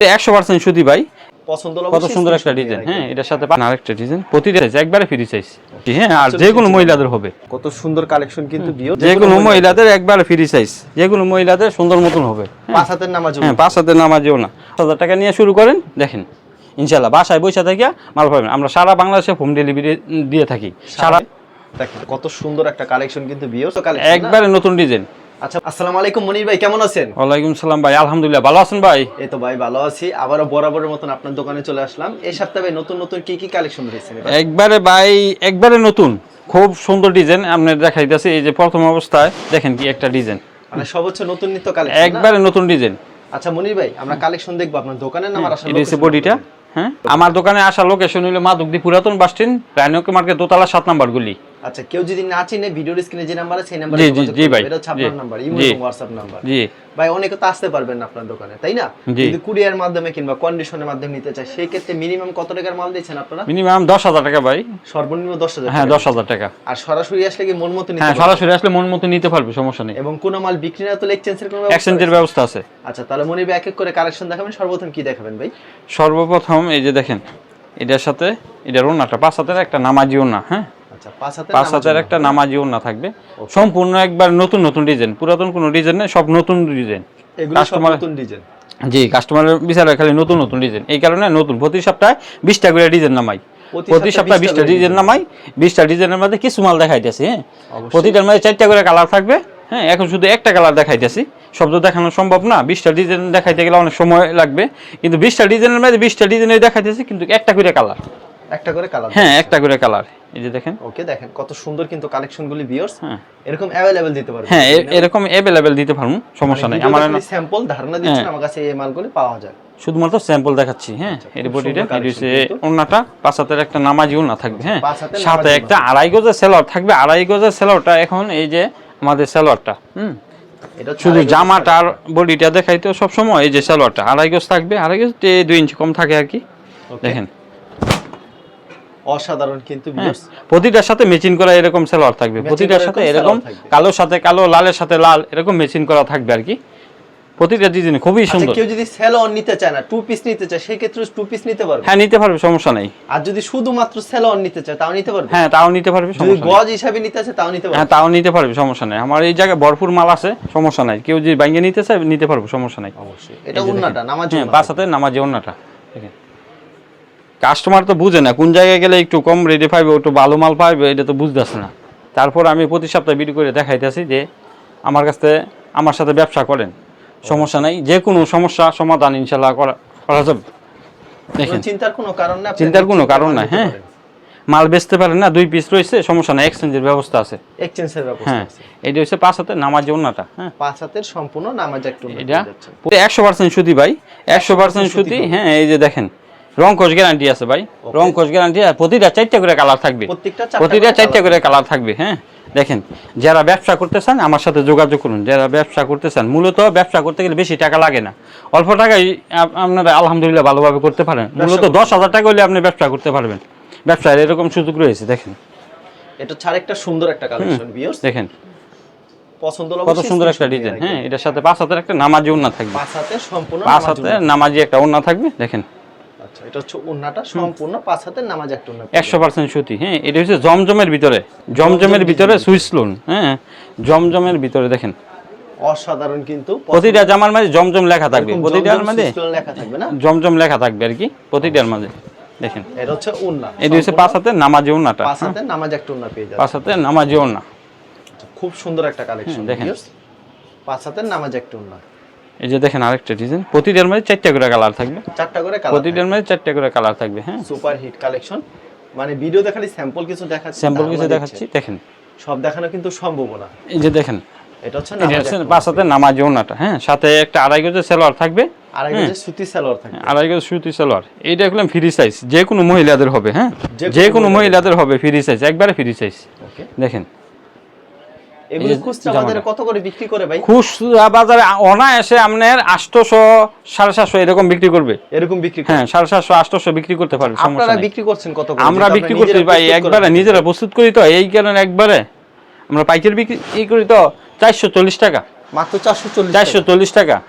একশো পার্সেন্ট সুতি ভাই। পছন্দ হলে কত সুন্দর একটা ডিজাইন হ্যাঁ এটার সাথে আরেকটা ডিজাইন প্রতিটা একবারে ফ্রি সাইজ হ্যাঁ আর যে কোনো মহিলাদের হবে। কত সুন্দর কালেকশন কিন্তু যে কোনো মহিলাদের। একবারে ফ্রি সাইজ যে কোনো মহিলাদের সুন্দর মতন হবে। পাঁচ হাতের নামাজ হ্যাঁ পাঁচ হাজার নামাজেও না। হাজার টাকা নিয়ে শুরু করেন দেখেন। ইনশাল্লাহ বাসায় বসে থেকে মাল পাবেন। আমরা সারা বাংলাদেশে হোম ডেলিভারি দিয়ে থাকি। সারা দেখেন কত সুন্দর একটা কালেকশন কিন্তু তো একবারে নতুন ডিজাইন আচ্ছা আসসালামু আলাইকুম মনির ভাই কেমন আছেন? ওয়ালাইকুম সালাম ভাই আলহামদুলিল্লাহ ভালো আছেন ভাই? এই তো ভাই ভালো আছি। আবারও বরাবরের মতন আপনার দোকানে চলে আসলাম। এই সপ্তাহে নতুন নতুন কি কি কালেকশন রয়েছে একবারে ভাই একবারে নতুন। খুব সুন্দর ডিজাইন আপনার দেখাইতেছে। এই যে প্রথম অবস্থায় দেখেন কি একটা ডিজাইন মানে সব হচ্ছে নতুন নিত্য কালেকশন একবারে নতুন ডিজাইন আচ্ছা মনির ভাই আমরা কালেকশন দেখব। আপনার দোকানের নাম আর আসলে এটা বডিটা হ্যাঁ? আমার দোকানে আসা লোকেশন হলো মাদকদি পুরাতন বাস স্ট্যান্ড রায়নকে মার্কেট দোতলা সাত নাম্বার গুলি। আচ্ছা কেউ যদি না চিনে ভিডিওর স্ক্রিনে যে নাম্বার আছে সেই নাম্বারে জি, জি। ভাই, এটা হচ্ছে আপনার নাম্বার ইমো। হোয়াটসঅ্যাপ নাম্বার জি। ভাই অনেকে তো আসতে পারবেন না আপনার দোকানে তাই না। যদি কুরিয়ার মাধ্যমে কিংবা কন্ডিশনের মাধ্যমে নিতে চায় সেই ক্ষেত্রে মিনিমাম কত টাকার মাল দিচ্ছেন আপনারা? মিনিমাম দশ হাজার টাকা ভাই। সর্বনিম্ন দশ হাজার হ্যাঁ টাকা। দশ হাজার টাকা। আর সরাসরি আসলে কি মন মতো নিতে হ্যাঁ সরাসরি আসলে মন মতো নিতে পারবে সমস্যা নেই। এবং কোন মাল বিক্রি না হলে এক্সচেঞ্জের কোনো এক্সচেঞ্জের? ব্যবস্থা আছে। আচ্ছা তাহলে মনির ভাই এক এক করে কালেকশন দেখাবেন সর্বপ্রথম কি দেখাবেন ভাই? সর্বপ্রথম এই যে দেখেন এটার সাথে এটার ওনাটা পাঁচ হাতের একটা নামাজি ওনা হ্যাঁ? আচ্ছা পাঁচ পাঁচ একটা নামাজি থাকবে। সম্পূর্ণ একবার নতুন নতুন ডিজাইন পুরাতন কোনো ডিজাইন নেই সব নতুন ডিজাইন। customer- নতুন ডিজাইন। জি কাস্টমারের বিচারে খালি নতুন নতুন ডিজাইন। এই কারণে নতুন প্রতি সপ্তাহে বিশটা করে ডিজাইন নামাই। প্রতি সপ্তাহে সপ্তাহে 20টা বিশটা ডিজাইন নামাই বিশটা ডিজাইনের মধ্যে কিছু মাল দেখাইতেছি হ্যাঁ? প্রতিটার মধ্যে চারটা করে কালার থাকবে হ্যাঁ? এখন শুধু একটা কালার দেখাইতেছি সব তো দেখানো সম্ভব না। বিশটা ডিজাইন দেখাইতে গেলে অনেক সময় লাগবে কিন্তু বিশটা ডিজাইনের মধ্যে বিশটা ডিজাইনে দেখাইতেছি কিন্তু একটা করে কালার। একটা করে কালার। হ্যাঁ একটা করে কালার। এই যে দেখেন। ওকে দেখেন কত সুন্দর কিন্তু কালেকশন গুলি বিয়ার্স হ্যাঁ। এরকম দিতে হ্যাঁ এরকম দিতে পারব সমস্যা নেই। আমার স্যাম্পল ধারণা দিচ্ছেন হ্যাঁ। আমার কাছে এই মালগুলি পাওয়া যায়। শুধুমাত্র স্যাম্পল দেখাচ্ছি হ্যাঁ এর বডিটা পাঁচ হাতের একটা নামাজি ওন্না থাকবে হ্যাঁ। সাথে একটা আড়াই গজের সেলর থাকবে। আড়াই গজের সেলরটা এখন এই যে আমাদের সেলরটা হুম। শুধু জামাটা আর বডিটা দেখাইতো সব সময় এই যে সেলরটা আড়াই গজ থাকবে আড়াই গজ দুই ইঞ্চি কম থাকে আর কি। দেখেন অসাধারণ কিন্তু হ্যাঁ। প্রতিটার সাথে মেচিং করা এরকম সেলর থাকবে। প্রতিটার সাথে এরকম কালোর সাথে কালো লালের সাথে লাল এরকম মেচিং করা থাকবে আর কি। প্রতিটা ডিজাইন খুবই আচ্ছা সুন্দর। কেউ যদি সেল নিতে চায় না টু পিস নিতে চায় সেই ক্ষেত্রে টু পিস নিতে পারবে? হ্যাঁ নিতে পারবে সমস্যা নেই। আর যদি শুধুমাত্র নিতে চায় তাও নিতে পারবে? হ্যাঁ তাও নিতে পারবে যদি সমস্যা নেই। গজ হিসাবে নিতে চায় তাও নিতে হ্যাঁ তাও নিতে পারবে সমস্যা নাই। আমার এই জায়গায় ভরপুর মাল আছে সমস্যা নাই। কেউ যদি বাইঙ্গে নিতে চায় নিতে পারব সমস্যা নাই। অবশ্যই। এটা নামাজ হ্যাঁ বাসাতে নামাজি অন্যটা দেখেন। কাস্টমার তো বুঝে না কোন জায়গায় গেলে একটু কম রেডি পাইবে একটু ভালো মাল পাইবে এটা তো বুঝতেছে না। তারপর আমি প্রতি সপ্তাহে ভিডিও করে দেখাইতেছি যে আমার কাছ থেকে আমার সাথে ব্যবসা করেন সমস্যা নাই যে কোনো সমস্যা সমাধান ইনশাল্লাহ করা করা যাবে। দেখেন। চিন্তার কোনো কারণ নাই চিন্তার কোনো কারণ নাই, হ্যাঁ। মাল বেচতে পারেন না দুই পিস রয়েছে সমস্যা নাই এক্সচেঞ্জের ব্যবস্থা আছে। এক্সচেঞ্জের ব্যবস্থা হ্যাঁ এটা হচ্ছে পাঁচ হাতে নামাজি অন্যটা হ্যাঁ। পাঁচ হাতের সম্পূর্ণ নামাজ একটু এটা একশো পার্সেন্ট সুতি ভাই একশো পার্সেন্ট সুতি। হ্যাঁ এই যে দেখেন রং কোচ গ্যারান্টি আছে ভাই। রং কোচ গ্যারান্টি আর প্রতিটা চারটা করে কালার থাকবে। প্রত্যেকটা প্রতিটা চারটা করে কালার থাকবে হ্যাঁ? দেখেন যারা ব্যবসা করতে চান আমার সাথে যোগাযোগ করুন। যারা ব্যবসা করতে চান মূলত ব্যবসা করতে গেলে বেশি টাকা লাগে না। অল্প টাকায় আপনারা আলহামদুলিল্লাহ ভালোভাবে করতে পারেন। মূলত দশ হাজার টাকা হলে আপনি ব্যবসা করতে পারবেন। ব্যবসার এরকম সুযোগ রয়েছে দেখেন। এটা ছাড়া একটা সুন্দর একটা কালেকশন ভিউয়ার্স দেখেন। পছন্দ কত সুন্দর একটা ডিজাইন হ্যাঁ এটার সাথে পাঁচ হাতের একটা নামাজি ওন্না থাকবে। পাঁচ হাতের সম্পূর্ণ পাঁচ হাতে নামাজি একটা ওন্না থাকবে দেখেন। আচ্ছা এটা হচ্ছে উন্নাটা সম্পূর্ণ পাঁচ হাতের নামাজ একটা উন্না একশো পার্সেন্ট সুতি হ্যাঁ এটা হচ্ছে জমজমের ভিতরে জমজমের ভিতরে সুইচ লোন হ্যাঁ জমজমের ভিতরে দেখেন। অসাধারণ কিন্তু প্রতিটা জামার মাঝে জমজম লেখা থাকবে প্রতিটার মাঝে লেখা থাকবে না? জমজম লেখা থাকবে আর কি প্রতিটার মাঝে দেখেন। এটা হচ্ছে উন্না এটা হচ্ছে পাঁচ হাতে নামাজি ওন্নাটা পাঁচ হাতের নামাজ একটা উন্না পেয়ে যাবে পাঁচ হাতে নামাজি ওন্না খুব সুন্দর একটা কালেকশন দেখেন। পাঁচ হাতের নামাজ একটা উন্না এই যে দেখেন আরেকটা ডিজাইন প্রতিটার মাঝে চারটা করে কালার থাকবে। চারটা করে কালার প্রতিটার মাঝে চারটা করে কালার থাকবে হ্যাঁ। সুপার হিট কালেকশন মানে ভিডিও দেখালে স্যাম্পল কিছু দেখাচ্ছি স্যাম্পল কিছু দেখাচ্ছি দেখেন। সব দেখানো কিন্তু সম্ভব না। এই যে দেখেন। এটা হচ্ছে এটা নামাজ ওন্নাটা হ্যাঁ। সাথে একটা আড়াই গজের সেলোয়ার থাকবে সুতি সালোয়ার আড়াই গজ সুতি সালোয়ার। এইটা একদম ফ্রি সাইজ যে কোনো মহিলাদের হবে হ্যাঁ। যে কোনো মহিলাদের। হবে ফ্রি সাইজ একবারে ফ্রি সাইজ ওকে দেখেন। এগুলো খুচরা বাজারে কত করে বিক্রি করে ভাই? খুচরা বাজারে অনায়াসে আপনার আটশোশো সাড়ে সাতশো এরকম বিক্রি করবে। এরকম বিক্রি হ্যাঁ সাড়ে সাতশো আটশোশো বিক্রি করতে পারবে আপনারা বিক্রি করছেন কত করে? আমরা বিক্রি নিজেরা ভাই একবারে নিজেরা প্রস্তুত করি তো এই কারণে একবারে। আমরা পাইকারি বিক্রি করি তো চারশো চল্লিশ টাকা। মাত্র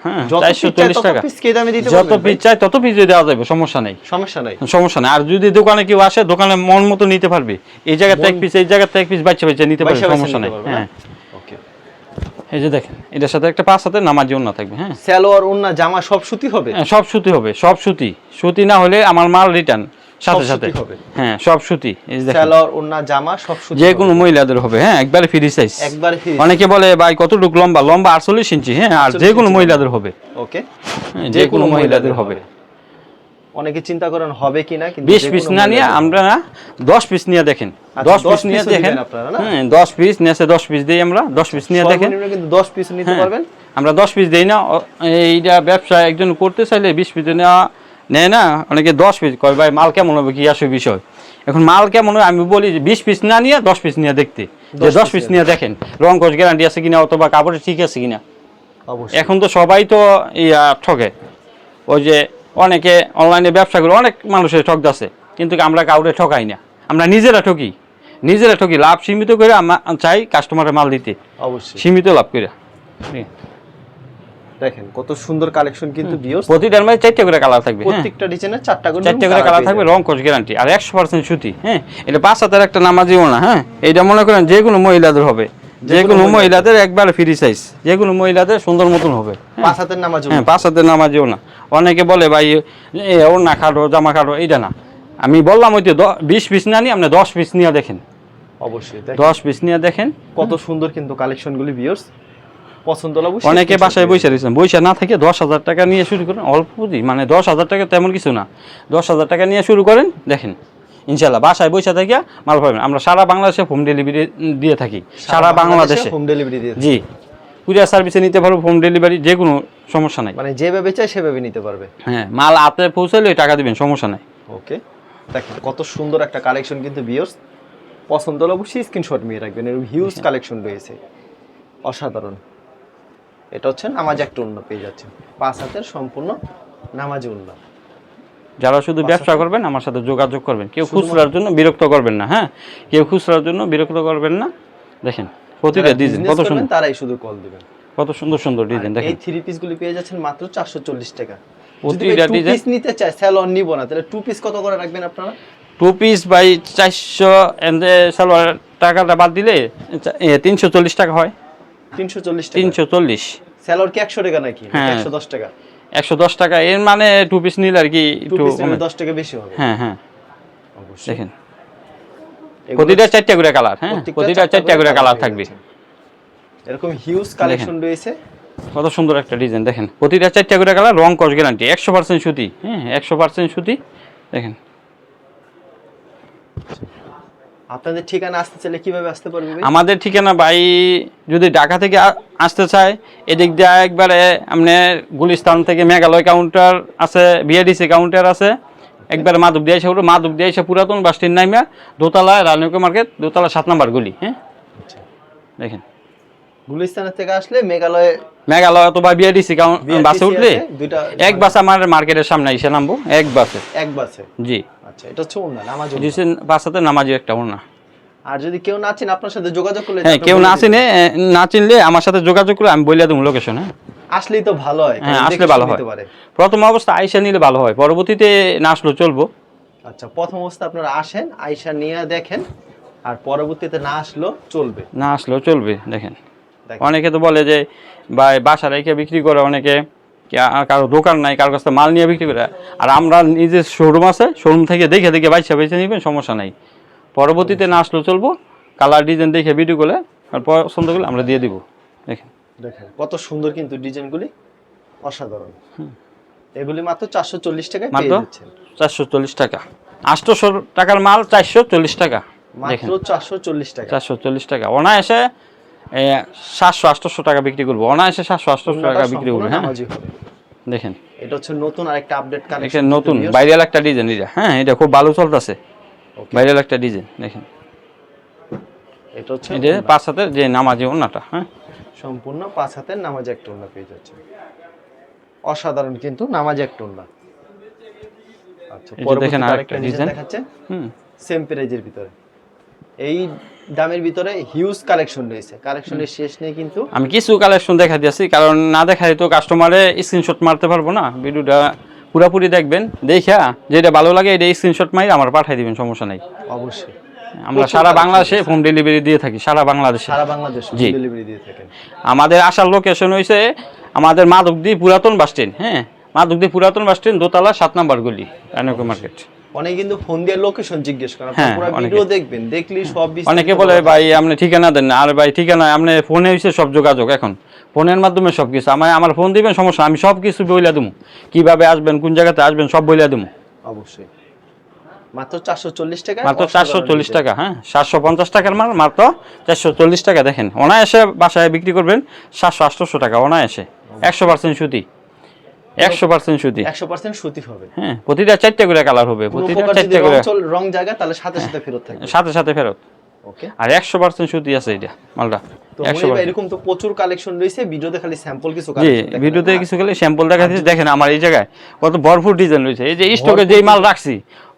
হ্যাঁ তত টাকা। পিস কে দামে দিতে যত পিস চাই তত পিস দেওয়া যাবে সমস্যা নেই। সমস্যা নাই। সমস্যা নেই। আর যদি দোকানে কেউ আসে দোকানে মন মতো নিতে পারবে। এই জায়গাতে এক পিস এই জায়গাতে এক পিস বাচ্চা বাচ্চা নিতে পারবে সমস্যা নাই। হ্যাঁ। এই যে দেখেন এটার সাথে একটা পাঁচ হাতে নামাজি থাকবে হ্যাঁ? সালোয়ার ওন্না জামা সব সুতি হবে? হ্যাঁ, সব সুতি হবে সব সুতি। সুতি না হলে আমার মাল রিটার্ন সাথে সাথে। হ্যাঁ সব সুতি সালোয়ার ওন্না জামা সব সুতি যে কোনো মহিলাদের হবে হ্যাঁ একবারে ফ্রি সাইজ একবারে ফ্রি অনেকে বলে ভাই কতটুকু লম্বা? লম্বা আটচল্লিশ ইঞ্চি হ্যাঁ আর যে কোনো মহিলাদের হবে। ওকে। হ্যাঁ, যে কোনো মহিলাদের হবে। অনেকে চিন্তা করেন হবে কিনা কিন্তু বিশ যে পিস না নিয়ে আমরা না দশ পিস নিয়ে দেখেন। আচ্ছা, দশ 10 পিস নিয়ে দেখেন। আপনারা না? হ্যাঁ দশ পিস নিয়েছে দশ পিস দিই আমরা দশ পিস নিয়ে দেখেন। কিন্তু 10 পিস নিতে হ্যাঁ, পারবেন। আমরা দশ পিস দিই না এইটা ব্যবসা একজন করতে চাইলে বিশ পিস নেওয়া নেয় না অনেকে দশ পিস কয় ভাই মাল কেমন হবে কি আসে বিষয়? এখন মাল কেমন হবে আমি বলি যে বিশ পিস না নিয়ে দশ পিস নিয়ে দেখতে। যে 10 দশ পিস নিয়ে নিয়ে দেখেন রং কোচ গ্যারান্টি আছে কিনা অথবা কাপড় ঠিক আছে কিনা। অবশ্যই। এখন তো সবাই তো ইয়া ঠকে। ওই যে অনেকে অনলাইনে ব্যবসা করে অনেক মানুষের ঠকদাছে কিন্তু আমরা কাউরে ঠকাই না। আমরা নিজেরা ঠকি। নিজেরা ঠকি লাভ সীমিত করে আমরা চাই কাস্টমারের মাল দিতে। অবশ্যই। সীমিত লাভ করে। দেখেন কত সুন্দর কালেকশন কিন্তু বিয়স প্রতিটার মধ্যে চারটে করে কালার থাকবে হ্যাঁ। প্রত্যেকটা চারটা করে চারটে করে কালার থাকবে রং কোচ গ্যারান্টি আর একশো পার্সেন্ট সুতি হ্যাঁ। এটা পাঁচ হাতের একটা নামাজিও না হ্যাঁ। এটা মনে করেন যে কোনো মহিলাদের হবে। যে কোনো মহিলাদের একবারে ফ্রি সাইজ যে কোনো মহিলাদের সুন্দর মতন হবে। হ্যাঁ। পাঁচ হাতের নামাজ হ্যাঁ পাঁচ হাতের নামাজিও না। অনেকে বলে ভাই ওর না খাটো জামা খাটো এইটা না। আমি বললাম ওই তো বিশ পিস না নিয়ে আপনি দশ পিস নিয়ে দেখেন। অবশ্যই দশ পিস নিয়ে দেখেন। কত সুন্দর কিন্তু কালেকশন গুলি বিয়স পছন্দ হলে অনেকে বাসায়। বসে রয়েছেন। বসে না থেকে দশ হাজার টাকা নিয়ে শুরু করেন। অল্প পুঁজি মানে দশ হাজার টাকা তেমন কিছু না। দশ হাজার টাকা নিয়ে শুরু করেন দেখেন। ইনশাল্লাহ বাসায় বসে থেকে মাল পাবেন। আমরা সারা বাংলাদেশে হোম ডেলিভারি দিয়ে থাকি। সারা বাংলাদেশে হোম ডেলিভারি দিয়ে জি। কুরিয়ার সার্ভিসে নিতে পারব হোম ডেলিভারি যে কোনো সমস্যা নাই। মানে যেভাবে চাই সেভাবে নিতে পারবে। হ্যাঁ মাল হাতে পৌঁছালে টাকা দিবেন সমস্যা নাই। ওকে। দেখেন কত সুন্দর একটা কালেকশন কিন্তু বিয়স পছন্দ হলে অবশ্যই স্ক্রিনশট নিয়ে রাখবেন। এর হিউজ কালেকশন রয়েছে। অসাধারণ। এটা হচ্ছে নামাজ একটা অন্য পেয়ে যাচ্ছে পাঁচ হাতের সম্পূর্ণ নামাজ অন্য যারা শুধু ব্যবসা করবেন আমার সাথে যোগাযোগ করবেন। কেউ খুচরার জন্য বিরক্ত করবেন না হ্যাঁ? কেউ খুচরার জন্য বিরক্ত করবেন না। দেখেন প্রতিটা ডিজাইন কত সুন্দর। তারাই শুধু কল দিবেন। কত সুন্দর সুন্দর ডিজাইন দেখেন। এই থ্রি পিস গুলি পেয়ে যাচ্ছেন মাত্র চারশো চল্লিশ টাকা। প্রতিটা টু design- পিস নিতে চাই স্যালন নিব না। তাহলে টু পিস কত করে রাখবেন আপনারা? টু পিস বাই চারশো এন্ডে সালোয়ার টাকাটা বাদ দিলে তিনশো চল্লিশ টাকা হয়। তিনশো চল্লিশ টাকা। তিনশো চল্লিশ। স্যালোর কি একশো টাকা নাকি হ্যাঁ। একশো দশ টাকা? একশো দশ টাকা এর মানে টু পিস নিলে আর কি একটু কমে। দশ টাকা বেশি হবে। হ্যাঁ হ্যাঁ। দেখেন। প্রতিটা চারটা করে কালার হ্যাঁ? প্রতিটা চারটা করে কালার থাকবে। এরকম হিউজ কালেকশন রয়েছে। কত সুন্দর একটা ডিজাইন দেখেন। প্রতিটা চারটা করে কালার রং কস গ্যারান্টি একশো পার্সেন্ট সুতি হ্যাঁ একশো পার্সেন্ট সুতি দেখেন। আপনাদের ঠিকানা আসতে চাইলে কীভাবে আসতে পারবে আমাদের ঠিকানা ভাই যদি ঢাকা থেকে আসতে চায় এদিক দিয়ে একবারে আপনার গুলিস্তান থেকে মেঘালয় কাউন্টার আছে বিআরডিসি কাউন্টার আছে। একবারে মাধব দিয়ে এসে মাধব দিয়ে এসে পুরাতন বাস স্ট্যান্ড নাইমা দোতলা রাজনৈতিক মার্কেট দোতলা সাত নাম্বার গলি হ্যাঁ? আচ্ছা। দেখেন। গুলিস্তানের থেকে আসলে মেঘালয় মেঘালয় অথবা বিআরডিসি বাসে উঠলে এক বাস আমার মার্কেটের সামনে এসে নামবো এক বাসে। এক বাসে। জি। আচ্ছা এটা হচ্ছে নামাজ। বাসাতে নামাজি একটা আর যদি কেউ না চিন আপনার সাথে যোগাযোগ করলে হ্যাঁ কেউ না চিনে না চিনলে আমার সাথে যোগাযোগ করে আমি বলে দেবো লোকেশন হ্যাঁ আসলেই তো ভালো হয় হ্যাঁ, আসলে ভালো হয়। প্রথম অবস্থা নিলে ভালো হয় পরবর্তীতে না আসলেও চলবো আচ্ছা প্রথম অবস্থা আপনারা আসেন আইসা নিয়ে দেখেন আর পরবর্তীতে না আসলেও চলবে না আসলেও চলবে দেখেন। অনেকে তো বলে যে বা বাসা রেখে বিক্রি করে অনেকে কারও দোকান নাই কারও কাছে মাল নিয়ে বিক্রি করে। আর আমরা নিজের শোরুম আছে শোরুম থেকে দেখে দেখে বাইসা বেছে নেবেন সমস্যা নাই। পরবর্তীতে না আসলেও চলবো কালার ডিজাইন দেখে ভিডিও করলে আর পছন্দ করলে আমরা দিয়ে দিব। দেখেন। দেখেন কত সুন্দর কিন্তু ডিজাইনগুলি অসাধারণ। এগুলি মাত্র চারশো চল্লিশ পেয়ে মাত্র চারশো চল্লিশ টাকা। আটশোশো টাকার মাল চারশো চল্লিশ টাকা। মাত্র চারশো চল্লিশ টাকা। চারশো চল্লিশ টাকা। অনায়াসে সাতশো আটশোশো টাকা বিক্রি করব। অনায়াসে সাতশো আটশোশো টাকা বিক্রি করব হ্যাঁ? দেখেন। এটা হচ্ছে নতুন আরেকটা আপডেট কালেকশন নতুন ভাইরাল একটা ডিজাইন এটা। হ্যাঁ এটা খুব ভালো চলতেছে। ভাইরাল একটা ডিজাইন দেখেন। এটা হচ্ছে এটা পাঁচ হাতের যে নামাজি ওনাটা হ্যাঁ? সম্পূর্ণ পাঁচ হাতের নামাজ এক টন্না পেয়ে যাচ্ছে অসাধারণ কিন্তু নামাজ এক টন্না আচ্ছা দেখেন আরেকটা ডিজাইন। দেখাচ্ছে হুম। সেম প্রাইজের ভিতরে। এই দামের ভিতরে হিউজ কালেকশন রয়েছে। কালেকশনের শেষ নেই কিন্তু। আমি কিছু কালেকশন দেখা দিয়েছি কারণ না দেখাই তো কাস্টমারে স্ক্রিনশট মারতে পারব না। ভিডিওটা পুরাপুরি দেখবেন দেখা যেটা ভালো লাগে এটা স্ক্রিনশট মারি আমার পাঠিয়ে দিবেন সমস্যা নাই। অবশ্যই। আমরা সারা বাংলাদেশে হোম ডেলিভারি দিয়ে থাকি সারা বাংলাদেশে। সারা বাংলাদেশ জি। ডেলিভারি দিয়ে থাকেন। আমাদের আসার লোকেশন হয়েছে আমাদের মাধবদী পুরাতন বাস স্ট্যান্ড হ্যাঁ? মাধবদী পুরাতন বাস স্ট্যান্ড দোতলা সাত নম্বর গলি রানকো মার্কেট অনেকে কিন্তু ফোন দিয়ে লোকেশন জিজ্ঞেস করেন। হ্যাঁ, পুরো ভিডিও দেখবেন দেখলেই সব অনেকে বলে ভাই আপনি ঠিকানা দেন আর ভাই ঠিকানা আপনি ফোনে সব যোগাযোগ এখন। ফোনের মাধ্যমে সব কিছু। আমার আমার ফোন দিবেন সমস্যা আমি সব কিছু বইলা দেবো কীভাবে আসবেন কোন জায়গাতে আসবেন সব বইলা দেবো অবশ্যই। মাত্র চারশো চল্লিশ টাকা মাত্র চারশো চল্লিশ টাকা হ্যাঁ? সাতশো পঞ্চাশ টাকার মাল মাত্র চারশো চল্লিশ টাকা। দেখেন অনায়াসে বাসায় বিক্রি করবেন সাতশো আটশোশো টাকা অনায়াসে। একশো পার্সেন্ট সুতি। একশো পার্সেন্ট সুতি। একশো পার্সেন্ট সুতি হবে। হ্যাঁ প্রতিটা চারটে করে কালার হবে প্রতিটা চারটে করে রং জায়গা তাহলে সাথে সাথে ফেরত থাকবে। সাথে সাথে ফেরত। ওকে। আর একশো পার্সেন্ট সুতি আছে এটা মালটা। তো একশো মনির ভাই, এরকম তো প্রচুর কালেকশন রয়েছে ভিডিওতে খালি স্যাম্পল কিছু জি ভিডিওতে কিছু খালি স্যাম্পল দেখা দিচ্ছে দেখেন আমার এই জায়গায় কত ভরপুর ডিজাইন রয়েছে। এই যে স্টকে যেই মাল রাখছি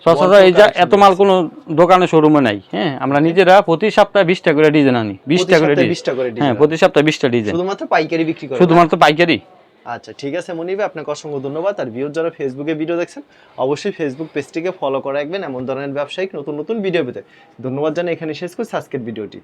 সচরাচর এই যা এত মাল কোনো দোকানে শোরুমে নাই। হ্যাঁ আমরা নিজেরা প্রতি সপ্তাহে বিশটা করে ডিজাইন আনি বিশটা করে 20টা করে হ্যাঁ প্রতি সপ্তাহে বিশটা ডিজাইন শুধুমাত্র পাইকারি বিক্রি শুধুমাত্র পাইকারি? আচ্ছা ঠিক আছে মনিবে, আপনাকে অসংখ্য ধন্যবাদ। আর ভিউর যারা ফেসবুকে ভিডিও দেখছেন, অবশ্যই ফেসবুক পেজটিকে ফলো করে রাখবেন। এমন ধরনের ব্যবসায়িক নতুন নতুন ভিডিও পেতে। ধন্যবাদ জানাই এখানে শেষ করছি আজকের ভিডিওটি